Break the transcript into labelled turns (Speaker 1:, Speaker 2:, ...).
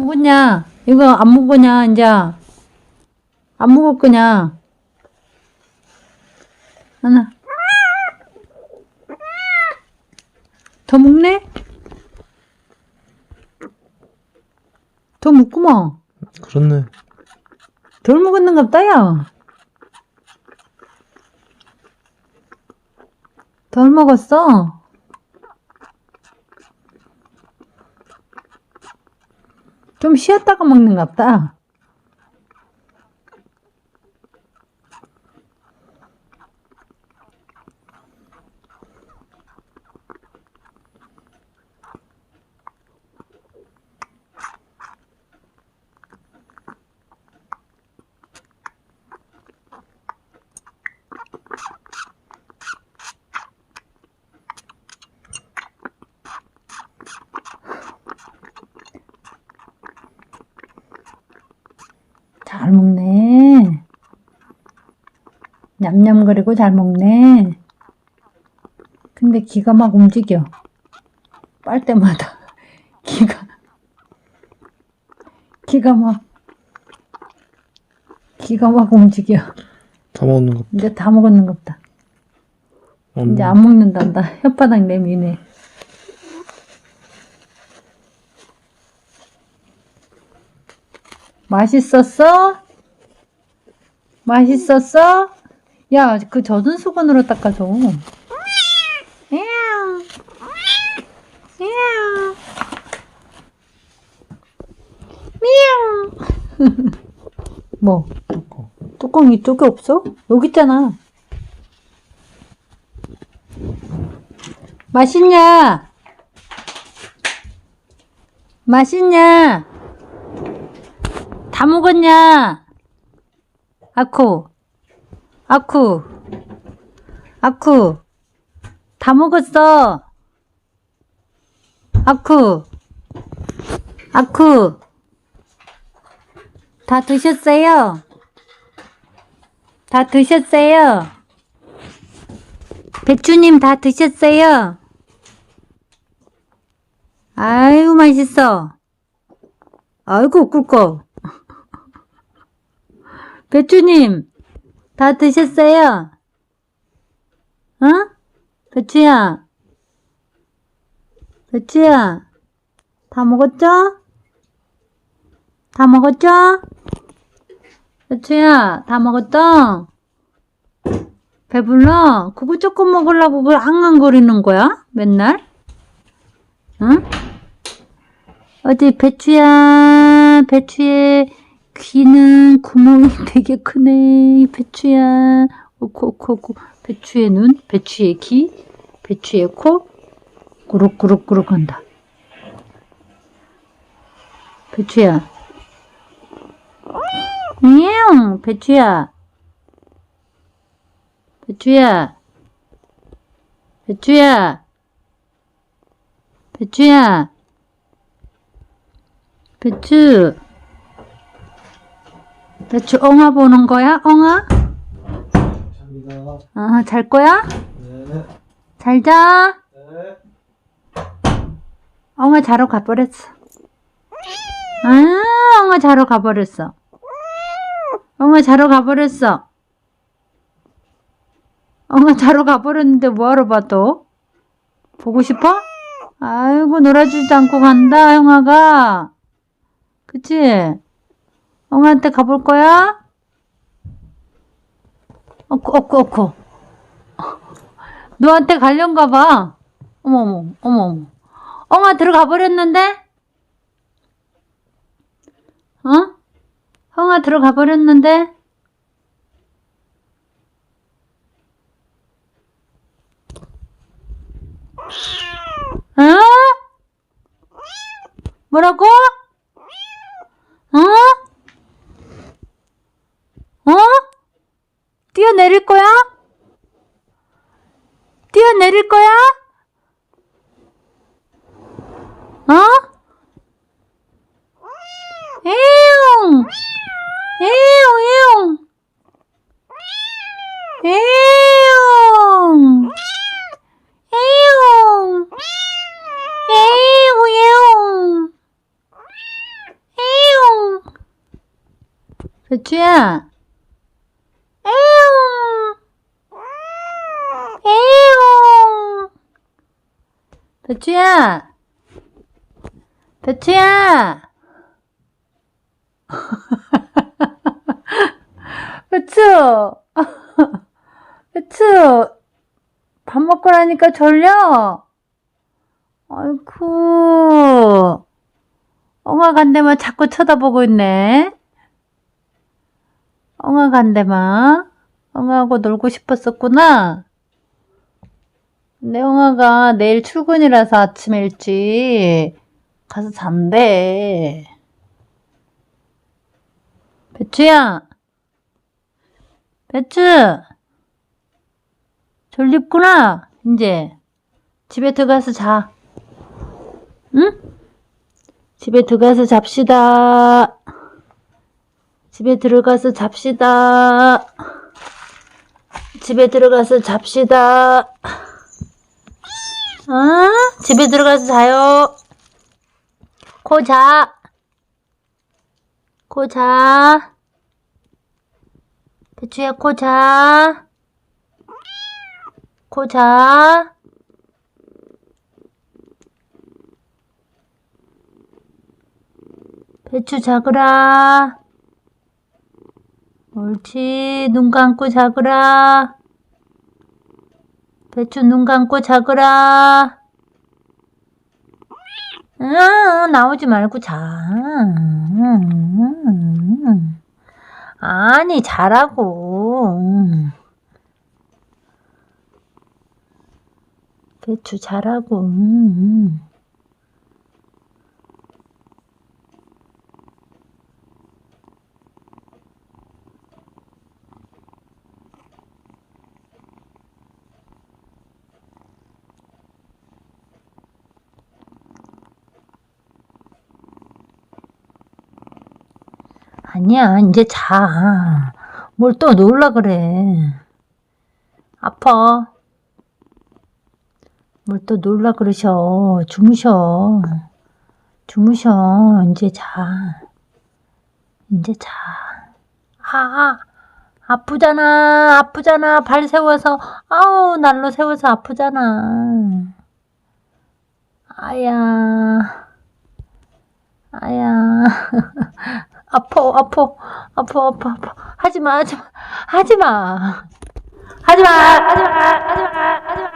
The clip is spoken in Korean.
Speaker 1: 먹었냐? 이거 안 먹었냐, 이제? 안 먹을 거냐? 하나. 더 먹네? 더 먹구먼.
Speaker 2: 그렇네.
Speaker 1: 덜 먹었는갑다, 야. 덜 먹었어. 좀 쉬었다가 먹는갑다. 잘 먹네. 냠냠거리고 잘 먹네. 근데 기가 막 움직여. 빨 때마다 기가 기가 막 기가 막 움직여.
Speaker 2: 다 먹는 거.
Speaker 1: 이제 다 먹었는.
Speaker 2: 음,
Speaker 1: 이제 안 먹는단다. 혓바닥 내미네. 맛있었어? 맛있었어? 야, 그 젖은 수건으로 닦아줘. 뭐? 뚜껑 이쪽에 없어? 여기 있잖아. 맛있냐? 맛있냐? 다 먹었냐? 아쿠, 아쿠, 아쿠, 다 먹었어. 아쿠, 아쿠, 다 드셨어요? 다 드셨어요? 배추님 다 드셨어요? 아유, 맛있어. 아이고, 꿀꺽. 배추님, 다 드셨어요? 어? 배추야. 배추야. 다 먹었죠? 다 먹었죠? 배추야, 다 먹었어? 배불러? 그거 조금 먹으려고 그걸 앙앙거리는 거야? 맨날? 응? 어디 배추야, 배추의 귀는 구멍이 되게 크네. 배추야. 오코, 오코, 오코. 배추의 눈, 배추의 귀, 배추의 코. 꾸룩꾸룩꾸룩 한다. 배추야. 냥 배추야. 배추야. 배추야. 배추야. 배추. 배추 엉아 보는 거야? 엉아? 어, 잘 거야?
Speaker 2: 네.
Speaker 1: 잘 자.
Speaker 2: 네.
Speaker 1: 엉아 자러 가버렸어. 아, 엉아 자러 가버렸어. 엉아 자러 가버렸어. 엉아 자러 가버렸는데 뭐하러 봐, 또? 보고 싶어? 아이고, 놀아주지도 않고 간다, 형아가. 그치? 엉아한테 가볼 거야? 어쿠, 어쿠, 어쿠. 너한테 가려는가 봐. 어머머, 어머머. 엉아 들어가 버렸는데? 어? 엉아 들어가 버렸는데? 어? 뭐라고? 어? 어? 뛰어내릴 거야? 뛰어내릴 거야? 어? 에용! 에용, 에용! 에용! 에용! 에용, 에용! 배추야. 에용. 에용. 배추야. 배추야. 배추. 배추. 밥 먹고 나니까 졸려. 아이쿠. 엉아 간대만 자꾸 쳐다보고 있네. 엉아 간대만. 엉아하고 놀고 싶었었구나. 근데 엉아가 내일 출근이라서 아침 일찍 가서 잔대. 배추야. 배추. 졸립구나, 이제. 집에 들어가서 자. 응? 집에 들어가서 잡시다. 집에 들어가서 잡시다. 집에 들어가서 잡시다. 어? 집에 들어가서 자요. 코 자. 코 자. 배추야, 코 자. 코 자. 배추 자그라. 옳지. 눈 감고 자그라. 배추 눈 감고 자그라. 응, 나오지 말고 자. 아니, 자라고. 배추 자라고. 아니야, 이제 자. 뭘 또 놀라 그래. 아파. 뭘 또 놀라 그러셔. 주무셔. 주무셔. 이제 자. 이제 자. 아, 아, 아프잖아. 아프잖아. 발 세워서. 아우, 날로 세워서 아프잖아. 아야. 아야. 아파, 아파, 아파, 아파, 아파. 하지 마, 하지 마, 하지 마. 하지 마, 하지 마, 하지 마, 하지 마.